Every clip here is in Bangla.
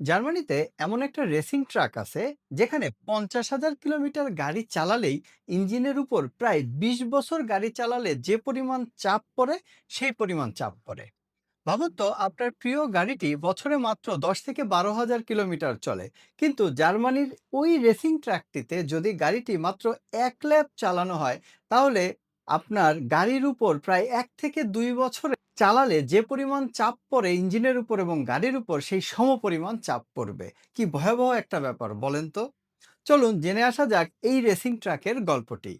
জার্মানিতে এমন একটা রেসিং ট্রাক আছে, যেখানে পঞ্চাশ হাজার কিলোমিটার গাড়ি চালালেই ইঞ্জিনের উপর প্রায় বিশ বছর গাড়ি চালালে যে পরিমাণ চাপ পড়ে, সেই পরিমাণ চাপ পড়ে। ভাবুন তো, আপনার প্রিয় গাড়িটি বছরে মাত্র দশ থেকে বারো হাজার কিলোমিটার চলে। কিন্তু জার্মানির ওই রেসিং ট্র্যাকটিতে যদি গাড়িটি মাত্র এক ল্যাপ চালানো হয়, তাহলে আপনার গাড়ির উপর প্রায় এক থেকে দুই বছরে চালালে যে পরিমাণ চাপ পড়ে ইঞ্জিনের উপর এবং গাড়ির উপর, সেই সম পরিমাণ চাপ পড়বে। কি ভয়াবহ একটা ব্যাপার বলেন তো? চলুন জেনে আসা যাক এই রেসিং ট্র্যাকের গল্পটি।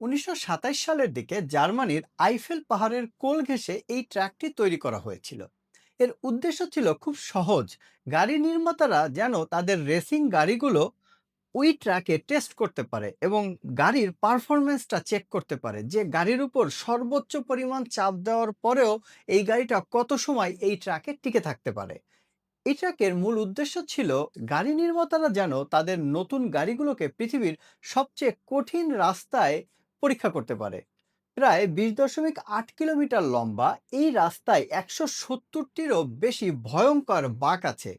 উনিশশো সাতাশ সালের দিকে জার্মানির আইফেল পাহাড়ের কোল ঘেঁষে এই ট্র্যাকটি তৈরি করা হয়েছিল। এর উদ্দেশ্য ছিল খুব সহজ। গাড়ি নির্মাতারা যেন তাদের রেসিং গাড়িগুলো ওই ট্র্যাকে টেস্ট করতে পারে এবং গাড়ির পারফরমেন্সটা চেক করতে পারে যে গাড়ির উপর সর্বোচ্চ পরিমাণ চাপ দেওয়ার পরেও এই গাড়িটা কত সময় এই ট্র্যাকে টিকে থাকতে পারে। এই ট্র্যাকের মূল উদ্দেশ্য ছিল গাড়ি নির্মাতারা যেন তাদের নতুন গাড়িগুলোকে পৃথিবীর সবচেয়ে কঠিন রাস্তায় পরীক্ষা করতে পারে। প্রায় বিশ দশমিক আট কিলোমিটার লম্বা এই রাস্তায় একশো সত্তরটিরও বেশি ভয়ঙ্কর বাঁক আছে।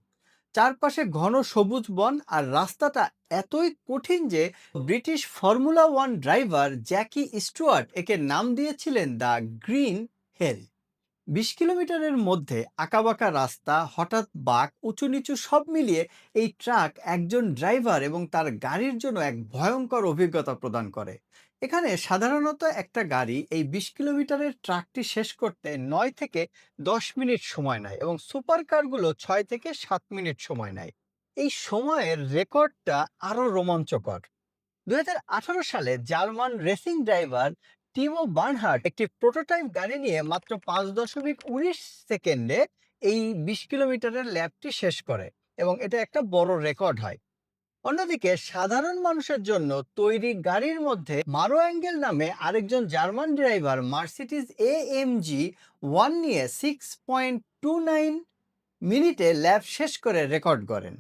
চারপাশে ঘন সবুজ বন আর রাস্তাটা এতই কঠিন যে British formula one driver Jackie Stewart একে নাম দিয়েছিলেন দ্য গ্রিন হেল। বিশ কিলোমিটারের মধ্যে আঁকাবাঁকা রাস্তা হঠাৎ বাঁক উঁচু নিচু সব মিলিয়ে এই ট্রাক একজন ড্রাইভার এবং তার গাড়ির জন্য এক ভয়ঙ্কর অভিজ্ঞতা প্রদান করে। এখানে সাধারণত একটা গাড়ি এই বিশ কিলোমিটারের ট্রাকটি শেষ করতে নয় থেকে দশ মিনিট সময় নেয় এবং সুপার কারগুলো ছয় থেকে সাত মিনিট সময় নেয়। এই সময়ের রেকর্ডটা আরও রোমাঞ্চকর। দু হাজার আঠারো সালে German racing driver Timo Bernhard একটি প্রোটোটাইপ গাড়ি নিয়ে মাত্র পাঁচ দশমিক উনিশ সেকেন্ডে এই বিশ কিলোমিটারের ল্যাবটি শেষ করে এবং এটা একটা বড় রেকর্ড হয়। অন্যদিকে সাধারণ মানুষের জন্য তৈরি গাড়ির মধ্যে মারো অ্যাঙ্গেল নামে আরেকজন German driver Mercedes A M G one নিয়ে সিক্স পয়েন্ট টু নাইন মিনিটে ল্যাব শেষ করে রেকর্ড করেন।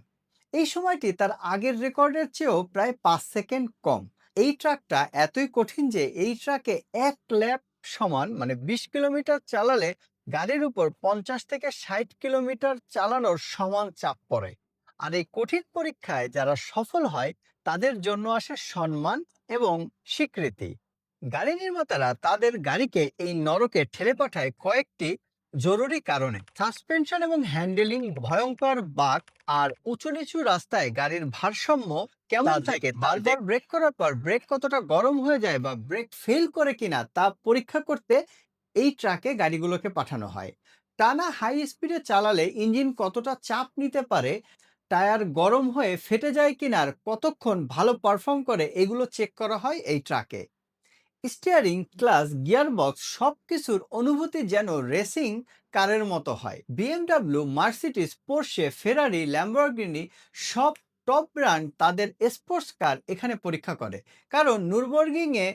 এই সময়টি তার আগের রেকর্ডের চেয়েও প্রায় পাঁচ সেকেন্ড কম। এই ট্রাকটা এতই কঠিন যে এই ট্রাকে এক ল্যাপ সমান মানে বিশ কিলোমিটার চালালে গাড়ির উপর পঞ্চাশ থেকে ষাট কিলোমিটার চালানোর সমান চাপ পড়ে। আর এই কঠিন পরীক্ষায় যারা সফল হয় তাদের জন্য আসে সম্মান এবং স্বীকৃতি। গাড়ি নির্মাতারা তাদের গাড়িকে এই নরকে ঠেলে পাঠায় কয়েকটি জরুরি কারণে। সাসপেনশন এবং হ্যান্ডেলিং ভয়ঙ্কর বাক আর উঁচু নিচু রাস্তায় গাড়ির ভারসাম্য কেমন থাকে তারপর ব্রেক করার পর ব্রেক কতটা গরম হয়ে যায় বা ব্রেক ফেল করে কিনা তা পরীক্ষা করতে এই ট্রাকে গাড়িগুলোকে পাঠানো হয়। টানা হাই স্পিডে চালালে ইঞ্জিন কতটা চাপ নিতে পারে টায়ার গরম হয়ে ফেটে যায় কিনা আর কতক্ষণ ভালো পারফর্ম করে এগুলো চেক করা হয় এই ট্রাকে স্টিয়ারিং ক্লাস গিয়ারবক্স সব কিছুর অনুভূতি যেন রেসিং কারের মতো হয়। BMW Mercedes Porsche Ferrari Lamborghini সব টপ ব্র্যান্ড তাদের স্পোর্টস কার এখানে পরীক্ষা করে। কারণ নুরবর্গিংয়ে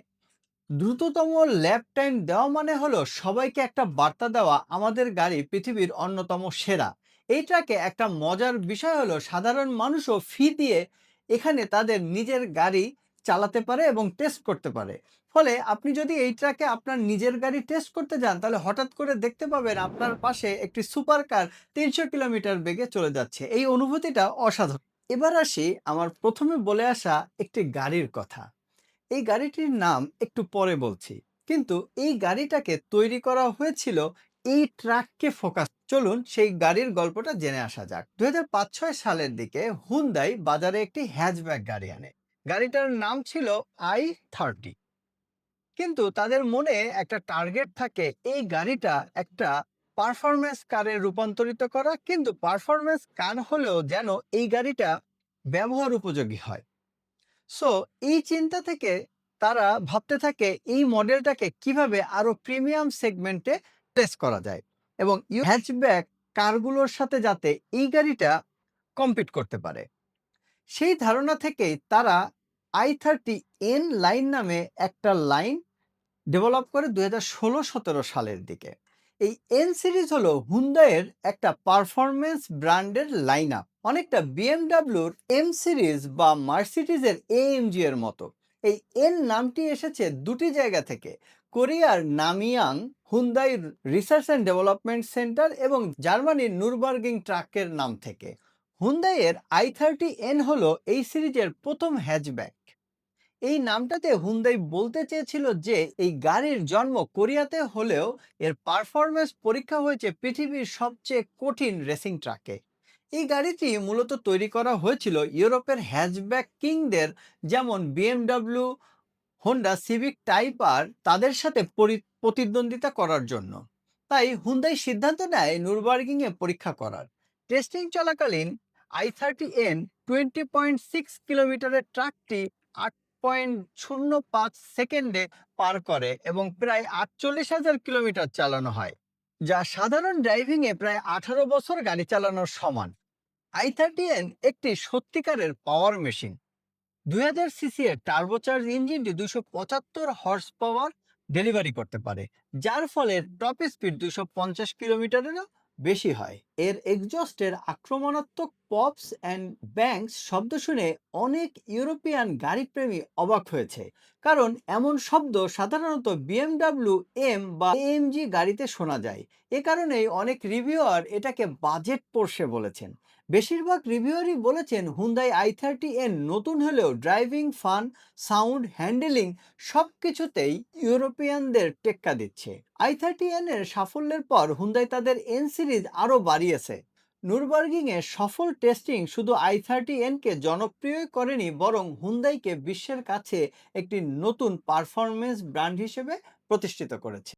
দ্রুততম ল্যাপ টাইম দেওয়া মানে হলো সবাইকে একটা বার্তা দেওয়া আমাদের গাড়ি পৃথিবীর অন্যতম সেরা। এই ট্রাকে একটা মজার বিষয় হলো, সাধারণ মানুষও ফি দিয়ে এখানে তাদের নিজের গাড়ি চালাতে পারে এবং টেস্ট করতে পারে। ফলে আপনি যদি এই ট্রাকে আপনার নিজের গাড়ি টেস্ট করতে যান, তাহলে হঠাৎ করে দেখতে পাবেন আপনার পাশে একটি সুপার কার তিনশো কিলোমিটার বেগে চলে যাচ্ছে। এই অনুভূতিটা অসাধারণ। এবার আসি আমার প্রথমে বলে আসা একটি গাড়ির কথা। এই গাড়িটির নাম একটু পরে বলছি। কিন্তু এই গাড়িটাকে তৈরি করা হয়েছিল এই ট্রাককে ফোকাস চলুন সেই গাড়ির গল্পটা জেনে আসা যাক। ছয় সালের দিকে হুন্দাই বাজারে একটি হ্যাচব্যাক গাড়ি আনে। গাড়িটার নাম ছিল আই থার্টি কিন্তু তাদের মনে একটা টার্গেট থাকে, এই গাড়িটা একটা পারফরমেন্স কারে রূপান্তরিত করা, কিন্তু পারফরমেন্স কার হলেও যেন এই গাড়িটা ব্যবহার উপযোগী হয়। সো এই চিন্তা থেকে তারা ভাবতে থাকে, এই মডেলটাকে কীভাবে আরও প্রিমিয়াম সেগমেন্টে প্লেস করা যায় এবং হ্যাচব্যাক কারগুলোর সাথে যাতে এই গাড়িটা কম্পিট করতে পারে। সেই ধারণা থেকেই তারা আই থার্টি এন লাইন নামে একটা লাইন ডেভেলপ করে দুই হাজার ষোলো সতেরো সালের দিকে। এই এন সিরিজ হলো হুন্দাইয়ের একটা পারফরমেন্স ব্র্যান্ডের লাইন আপ অনেকটা বিএমডাব্লিউর এম সিরিজ বা মার্সিডিজের এএমজি এর মতো। এই এন নামটি এসেছে দুটি জায়গা থেকে। কোরিয়ার Namyang Hyundai research and development centre এবং জার্মানির নুরবার্গিং ট্রাকের নাম থেকে। হুন্দাইয়ের আই থার্টি এন হল এই সিরিজের প্রথম হ্যাচব্যাক। এই নামটাতে হুন্দাই বলতে চেয়েছিল যে এই গাড়ির জন্ম কোরিয়াতে হলেও এর পারফরমেন্স পরীক্ষা হয়েছে পৃথিবীর সবচেয়ে কঠিন রেসিং ট্রাকে। এই গাড়িটি মূলত তৈরি করা হয়েছিল ইউরোপের হ্যাচব্যাক কিংদের, যেমন BMW Honda Civic type R তাদের সাথে পরি- প্রতিদ্বন্দ্বিতা করার জন্য। তাই হুন্দাই সিদ্ধান্ত নেয় নুরবার্গিং এ পরীক্ষা করার। টেস্টিং চলাকালীন I thirty N twenty point six কিলোমিটারের ট্রাকটি আট পয়েন্ট শূন্য পাঁচ সেকেন্ডে পার করে এবং প্রায় আটচল্লিশ হাজার কিলোমিটার চালানো হয়, যা সাধারণ ড্রাইভিংয়ে প্রায় আঠারো বছর গাড়ি চালানোর সমান। আই থার্টি এন একটি সত্যিকারের পাওয়ার মেশিন দুই হাজার সিসি এর টার্বোচার্জ ইঞ্জিনটি দুশো পঁচাত্তর হর্স পাওয়ার ডেলিভারি করতে পারে, যার ফলে টপ স্পিড দুশো পঞ্চাশ কিলোমিটারেরও বেশি হয়। এর এক্সজস্টের আক্রমণাত্মক পপস অ্যান্ড ব্যাংকস শব্দ শুনে অনেক ইউরোপিয়ান গাড়িপ্রেমী অবাক হয়েছে, কারণ এমন শব্দ সাধারণত বিএমডাব্লিউ এম বা এএমজি গাড়িতে শোনা যায়। এ কারণেই অনেক রিভিউয়ার এটাকে বাজেট পোর্শে বলেছেন। বেশিরভাগ রিভিউয়ারই বলেছেন হুন্দাই আই থার্টি এন নতুন হলেও ড্রাইভিং ফান সাউন্ড হ্যান্ডেলিং সব কিছুতেই ইউরোপিয়ানদের টেক্কা দিচ্ছে। আই থার্টি এন এর সাফল্যের পর হুন্দাই তাদের এন সিরিজ আরও বাড়িয়েছে। নুরবার্গিং এর সফল টেস্টিং শুধু আই থার্টি এনকে জনপ্রিয় করেনি, বরং হুন্দাইকে বিশ্বের কাছে একটি নতুন পারফরমেন্স ব্র্যান্ড হিসেবে প্রতিষ্ঠিত করেছে।